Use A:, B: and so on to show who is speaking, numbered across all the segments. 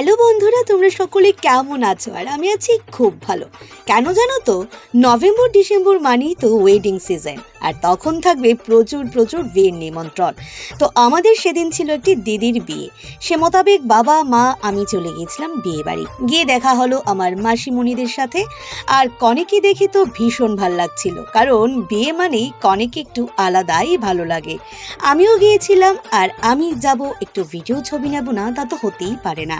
A: Hello বন্ধুরা, তোমরা সকলে কেমন আছো? আর আমি আছি খুব ভালো। কেন জানো তো? নভেম্বর, ডিসেম্বর মানেই তো ওয়েডিং সিজন আর তখন থাকবে প্রচুর প্রচুর বিয়ের নিমন্ত্রণ। তো আমাদের সেদিন ছিল একটি দিদির বিয়ে। সে মোতাবেক বাবা, মা, আমি চলে গিয়েছিলাম বিয়ে বাড়ি। গিয়ে দেখা হলো আমার মাসিমণিদের সাথে, আর কনেকে দেখে তো ভীষণ ভালো লাগছিল, কারণ বিয়ে মানেই কনেকে একটু আলাদাই ভালো লাগে। আমিও গিয়েছিলাম, আর আমি যাব একটু ভিডিও ছবি নেব না, তা তো হতেই পারে না।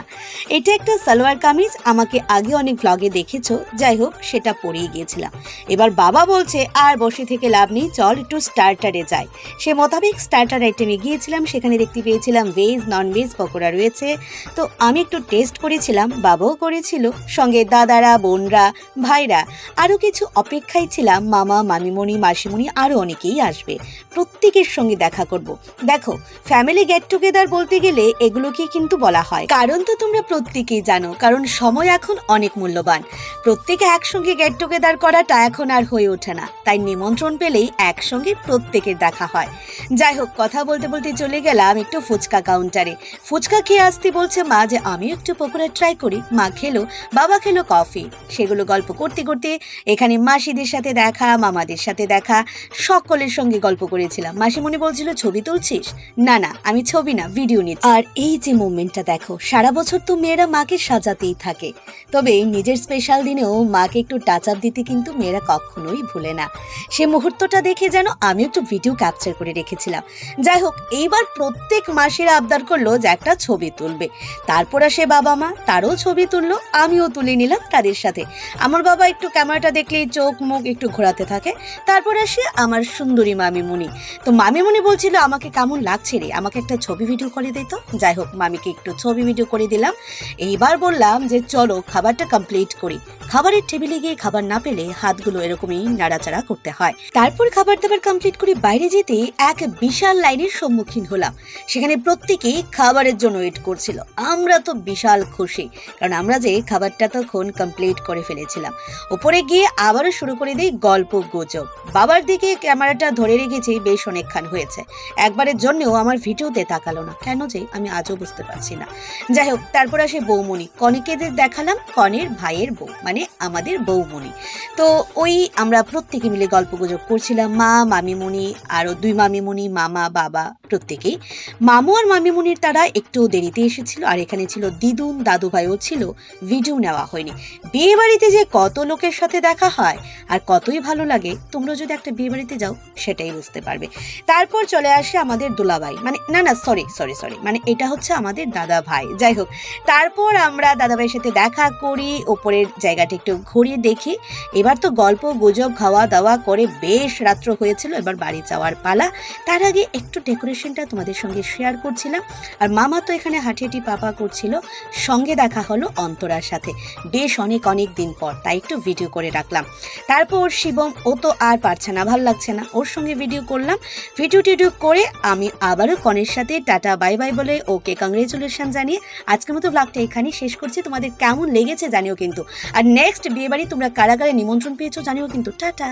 A: এটা একটা সালোয়ার কামিজ, আমাকে আগে অনেক ভ্লগে দেখেছ, যাই হোক, সেটা পরেই গিয়েছিলাম। এবার বাবা বলছে, আর বসে থেকে লাভ নেই, চল একটু স্টার্টারে যাই। সে মোতাবেক স্টার্টার আইটেমে গিয়েছিলাম, সেখানে দেখতে পেয়েছিলাম ভেজ নন ভেজ পকোড়া রয়েছে। তো আমি একটু টেস্ট করেছিলাম, বাবাও করেছিল, সঙ্গে দাদারা, বোনরা, ভাইরা, আরও কিছু অপেক্ষায় ছিলাম, মামা, মামিমণি, মাসিমণি, আরও অনেকেই আসবে। প্রত্যেকের সঙ্গে দেখা করব। দেখো ফ্যামিলি গেট টুগেদার বলতে গেলে এগুলোকে কিন্তু বলা হয়। কারণ তো তোমরা প্রত্যেকেই জানো, কারণ সময় এখন অনেক মূল্যবান। প্রত্যেকে একসঙ্গে গেট টুগেদার করাটা এখন আর হয়ে ওঠে না, তাই নিমন্ত্রণ পেলেই একসঙ্গে প্রত্যেকের দেখা হয়। যাই হোক, কথা বলতে বলতে চলে গেলাম একটু ফুচকা কাউন্টারে ফুচকা খেয়ে আসতে বলছে মা যে আমি একটু পকোড়া ট্রাই করি, মা খেলো, বাবা খেলো কফি সেগুলো গল্প করতে করতে এখানে মাসিদের সাথে দেখা, মামাদের সাথে দেখা, সকলের সঙ্গে গল্প করেছিলাম। মাসিমণি বলছিল, ছবি তুলছিস? না না, আমি ছবি না ভিডিও নিচ্ছি। আর এই যে মুভমেন্টটা দেখো, সারা বছর তো মেয়েরা মাকে সাজাতেই থাকে। তবে নিজের স্পেশাল দিনেও মাকে একটু টাচ আপ দিতে কিন্তু মেয়েরা কখনোই ভুলে না। সে মুহূর্তটা দেখে যেন আমি একটু ভিডিও ক্যাপচার করে রেখেছিলাম। যাই হোক, এইবার প্রত্যেক মাসেরা আবদার করল যে একটা ছবি তুলবে। তারপর আসে বাবা মা তারও ছবি তুললো, আমিও তুলে নিলাম তাদের সাথে। আমার বাবা একটু ক্যামেরাটা দেখলেই চোখ মুখ একটু ঘোরাতে থাকে। তারপর আসে আমার সুন্দরী মামিমুনি তো মামিমুনি বলছিল, আমাকে কেমন লাগছে রে? আমাকে একটা ছবি ভিডিও করে দিত যাই হোক, মামিকে একটু ছবি ভিডিও করে দিলাম। এইবার বললাম যে চলো খাবারটা কমপ্লিট করি। খাবারের টেবিলে গিয়ে খাবার না পেলে হাতগুলো এরকমই নাড়াচাড়া করতে হয়। তারপর খাবার দাবার কমপ্লিট করে বাইরে যেতে এক বিশাল লাইনের সম্মুখীন হলাম। সেখানে প্রত্যেকেই খাবারের জন্য ওয়েট করছিল। আমরা তো বিশাল খুশি, কারণ আমরা যে খাবারটা তখন কমপ্লিট করে ফেলেছিলাম। উপরে গিয়ে আবারও শুরু করে দিই গল্প গুজব। বাবার দিকে ক্যামেরাটা ধরে রেখেছি, বেশ অনেকক্ষণ হয়েছে। একবারের জন্যও আমার ভিডিওতে তাকালো না। কেন যে আমি আজও বুঝতে পারছি না। যাই হোক তারপর আসে বৌমণি। কনেকেদের দেখালাম কনের ভাইয়ের বউ মানে আমাদের বৌমণি। তো ওই আমরা প্রত্যেকে মিলে গল্প গুজব করছিলাম, মা, মামিমণি আরও দুই মামিমণি, মামা, বাবা। প্রত্যেকেই মামু আর মামিমুনির তারা একটু দেরিতে এসেছিল আর এখানে ছিল দিদুন দাদু ভাইও ছিল, ভিডিও নেওয়া হয়নি। বিয়ে বাড়িতে যে কত লোকের সাথে দেখা হয় আর কতই ভালো লাগে, তোমরা যদি একটা বিয়ে বাড়িতে যাও, সেটাই বুঝতে পারবে। তারপর চলে আসে আমাদের দুলাভাই মানে না না সরি সরি সরি মানে এটা হচ্ছে আমাদের দাদা ভাই যাই হোক, তারপর আমরা দাদা ভাইয়ের সাথে দেখা করি, ওপরের জায়গাটা একটু ঘুরিয়ে দেখি। এবার তো গল্প, গুজব খাওয়া দাওয়া করে বেশ রাত্র হয়েছিল, এবার বাড়ি যাওয়ার পালা। তার আগে একটু ডেকোরেশনটা তোমাদের সঙ্গে শেয়ার করছিলাম। আর মামা তো এখানে হাঁটি হাঁটি পাপা করছিল। সঙ্গে দেখা হলো অন্তরার সাথে। বেশ অনেক অনেক দিন পর, তাই একটু ভিডিও করে রাখলাম। তারপর শিবম, ও তো আর পারছে না, ভালো লাগছে না। ওর সঙ্গে ভিডিও করলাম। ভিডিও টিডিও করে আমি আবারও কনের সাথে টাটা, বাই বাই বলে ওকে কংগ্রেচুলেশন জানিয়ে আজকের মতো ব্লগটা এখানেই শেষ করছি। তোমাদের কেমন লেগেছে জানিও কিন্তু। আর নেক্সট বিয়ে বাড়ি তোমরা কারা কারা নিমন্ত্রণ পেয়েছ জানিও কিন্তু। টাটা!